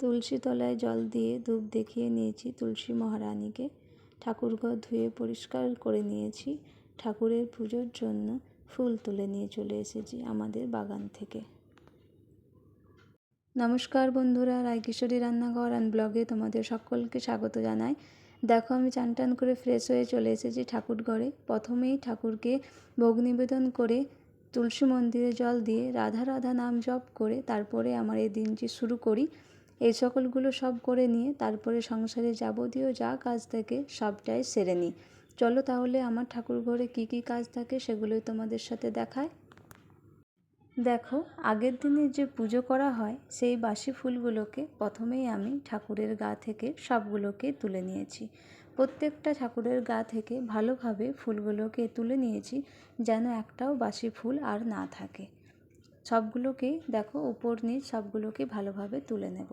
তুলসী তলায় জল দিয়ে ধূপ দেখিয়ে নিয়েছি তুলসী মহারানীকে। ঠাকুরঘর ধুয়ে পরিষ্কার করে নিয়েছি। ঠাকুরের পুজোর জন্য ফুল তুলে নিয়ে চলে এসেছি আমাদের বাগান থেকে। নমস্কার বন্ধুরা, রায়কিশোরী রান্নাঘর অ্যান্ড ব্লগে তোমাদের সকলকে স্বাগত জানাই। দেখো, আমি চান টান করে ফ্রেশ হয়ে চলে এসেছি ঠাকুর ঘরে প্রথমেই ঠাকুরকে ভোগ নিবেদন করে তুলসী মন্দিরে জল দিয়ে রাধা রাধা নাম জপ করে তারপরে আমার এই দিনটি শুরু করি। এই সকলগুলো সব করে নিয়ে তারপরে সংসারে যাবতীয় যা কাজ থাকে সবটাই সেরে নিই। চলো তাহলে আমার ঠাকুর ঘরে কী কী কাজ থাকে সেগুলোই তোমাদের সাথে দেখায়। দেখো, আগের দিনে যে পুজো করা হয়, সেই বাসি ফুলগুলোকে প্রথমেই আমি ঠাকুরের গা থেকে সবগুলোকে তুলে নিয়েছি। প্রত্যেকটা ঠাকুরের গা থেকে ভালোভাবে ফুলগুলোকে তুলে নিয়েছি যেন একটাও বাসি ফুল আর না থাকে। সবগুলোকেই দেখো, উপর নিচ সবগুলোকে ভালোভাবে তুলে নেব।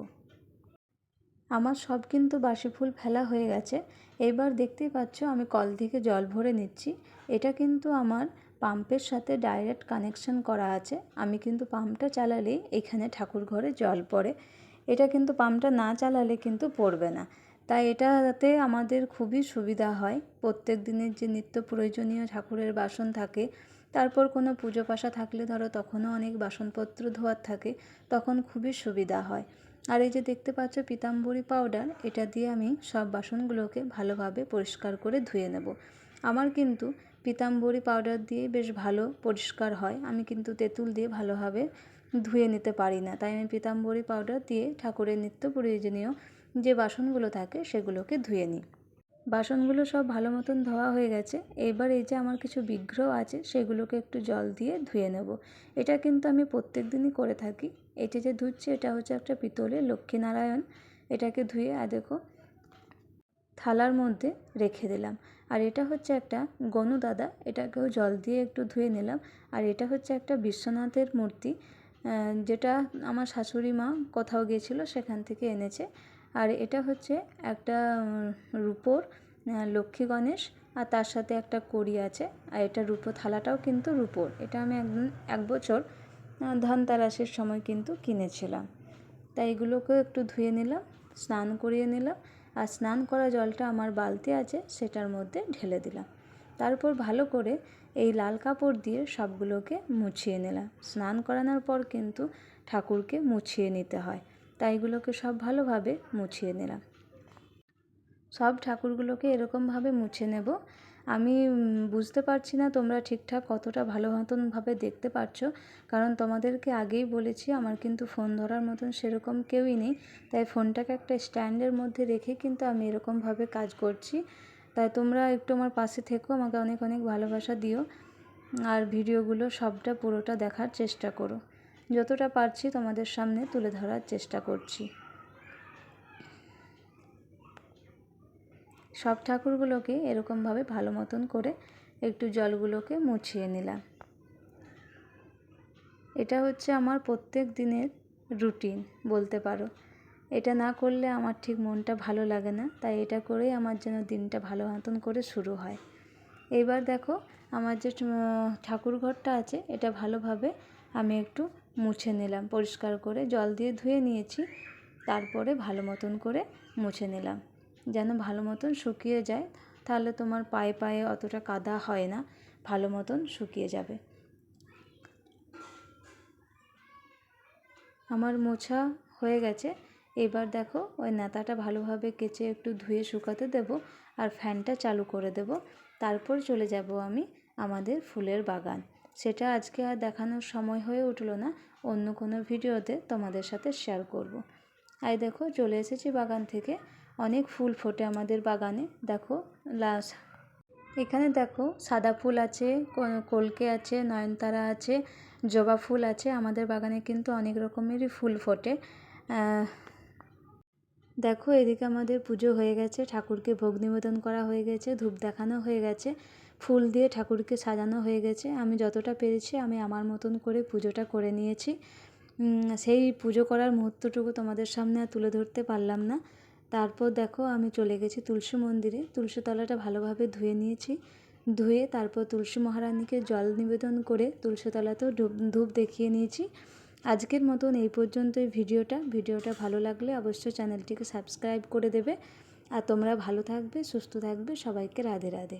আমার সব কিন্তু বাসি ফুল ফেলা হয়ে গেছে। এবার দেখতেই পাচ্ছ, আমি কল থেকে জল ভরে নিচ্ছি। এটা কিন্তু আমার পাম্পের সাথে ডাইরেক্ট কানেকশন করা আছে। আমি কিন্তু পাম্পটা চালালেই এখানে ঠাকুর ঘরে জল পড়ে। এটা কিন্তু পাম্পটা না চালালে কিন্তু পড়বে না। তাই এটাতে আমাদের খুবই সুবিধা হয়। প্রত্যেক দিনের যে নিত্য প্রয়োজনীয় ঠাকুরের বাসন থাকে তারপর কোনো পুজো পাশা থাকলে ধরো তখনও অনেক বাসনপত্র ধোয়ার থাকে, তখন খুবই সুবিধা হয়। আর এই যে দেখতে পাচ্ছ পিতাম্বরী পাউডার এটা দিয়ে আমি সব বাসনগুলোকে ভালোভাবে পরিষ্কার করে ধুয়ে নেব। আমার কিন্তু পিতাম্বরী পাউডার দিয়ে বেশ ভালো পরিষ্কার হয়, আমি কিন্তু তেঁতুল দিয়ে ভালোভাবে ধুয়ে নিতে পারি না। তাই আমি পিতাম্বরী পাউডার দিয়ে ঠাকুরের নিত্য প্রয়োজনীয় যে বাসনগুলো থাকে সেগুলোকে ধুয়ে নিই। বাসনগুলো সব ভালো মতন ধোয়া হয়ে গেছে। এবার এই যে আমার কিছু বিগ্রহ আছে, সেগুলোকে একটু জল দিয়ে ধুয়ে নেব। এটা কিন্তু আমি প্রত্যেক দিনই করে থাকি। এটা যে ধুচ্ছি, এটা হচ্ছে একটা পিতলের লক্ষ্মীনারায়ণ। এটাকে ধুয়ে, আর দেখো, থালার মধ্যে রেখে দিলাম। আর এটা হচ্ছে একটা গনু দাদা, এটাকেও জল দিয়ে একটু ধুয়ে নিলাম। আর এটা হচ্ছে একটা বিশ্বনাথের মূর্তি যেটা আমার শাশুড়ি মা কোথাও গিয়েছিল, সেখান থেকে এনেছে। আর এটা হচ্ছে একটা রূপোর লক্ষ্মী গণেশ আর তার সাথে একটা কড়ি আছে। আর এটা রূপো থালাটাও কিন্তু রূপোর। এটা আমি একদিন, এক বছর ধানতেরাসের সময় কিন্তু কিনেছিলাম। তাই এগুলোকেও একটু ধুয়ে নিলাম, স্নান করিয়ে নিলাম আর স্নান করা জলটা আমার বালতি আছে সেটার মধ্যে ঢেলে দিলাম। তারপর ভালো করে এই লাল কাপড় দিয়ে সবগুলোকে মুছিয়ে নিলাম। স্নান করানোর পর কিন্তু ঠাকুরকে মুছিয়ে নিতে হয়। তাই এগুলোকে সব ভালোভাবে মুছিয়ে নিলাম। সব ঠাকুরগুলোকে এরকমভাবে মুছে নেব। আমি বুঝতে পারছি না তোমরা ঠিকঠাক কতটা ভালো মতনভাবে দেখতে পাচ্ছ কারণ তোমাদেরকে আগেই বলেছি, আমার কিন্তু ফোন ধরার মতন সেরকম কেউই নেই। তাই ফোনটাকে একটা স্ট্যান্ডের মধ্যে রেখে কিন্তু আমি এরকমভাবে কাজ করছি। তাই তোমরা একটু আমার পাশে থেকো, আমাকে অনেক অনেক ভালোবাসা দিও। আর ভিডিওগুলো সবটা পুরোটা দেখার চেষ্টা করো। যতটা পারছি তোমাদের সামনে তুলে ধরার চেষ্টা করছি। সব ঠাকুরগুলোকে এরকমভাবে ভালো মতন করে একটু জলগুলোকে মুছিয়ে নিলাম। এটা হচ্ছে আমার প্রত্যেক দিনের রুটিন, বলতে পারো। এটা না করলে আমার ঠিক মনটা ভালো লাগে না, তাই এটা করেই আমার যেন দিনটা ভালো মতন করে শুরু হয়। এবার দেখো, আমার যে ঠাকুর ঘরটা আছে, এটা ভালোভাবে আমি একটু মুছে নিলাম। পরিষ্কার করে জল দিয়ে ধুয়ে নিয়েছি। তারপরে ভালো মতন করে মুছে নিলাম। যেন ভালো মতন শুকিয়ে যায়, তাহলে তোমার পায়ে পায়ে অতটা কাদা হয় না। ভালো মতন শুকিয়ে যাবে। আমার মোছা হয়ে গেছে। এবার দেখো, ওই নেতাটা ভালোভাবে কেচে একটু ধুয়ে শুকাতে দেব আর ফ্যানটা চালু করে দেব। তারপর চলে যাব আমি আমাদের ফুলের বাগান। সেটা আজকে আর দেখানোর সময় হয়ে উঠল না। অন্য কোনো ভিডিওতে তোমাদের সাথে শেয়ার করব। আই দেখো, চলে এসেছি বাগান থেকে। অনেক ফুল ফোটে আমাদের বাগানে। দেখো লাস এখানে দেখো, সাদা ফুল আছে কলকে আছে, নয়নতারা আছে, জবা ফুল আছে। আমাদের বাগানে কিন্তু অনেক রকমেরই ফুল ফোটে। দেখো, এদিকে আমাদের পুজো হয়ে গেছে, ঠাকুরকে ভোগ নিবেদন করা হয়ে গেছে, ধূপ দেখানো হয়ে গেছে। ফুল দিয়ে ঠাকুরকে সাজানো হয়ে গেছে। আমি যতটা পেরেছি আমি আমার মতন করে পুজোটা করে নিয়েছি। সেই পুজো করার মুহূর্তটুকু তোমাদের সামনে আর তুলে ধরতে পারলাম না। তারপর দেখো আমি চলে গেছি তুলসী মন্দিরে। তুলসী তলাটা ভালোভাবে ধুয়ে নিয়েছি। ধুয়ে তারপর তুলসী মহারানীকে জল নিবেদন করে তুলসী তলাতেও ধূপ ধূপ দেখিয়ে নিয়েছি। আজকের মতন এই পর্যন্তই ভিডিওটা। ভিডিওটা ভালো লাগলে অবশ্যই চ্যানেলটিকে সাবস্ক্রাইব করে দেবে। আর তোমরা ভালো থাকবে, সুস্থ থাকবে, সবাইকে রাধে রাধে।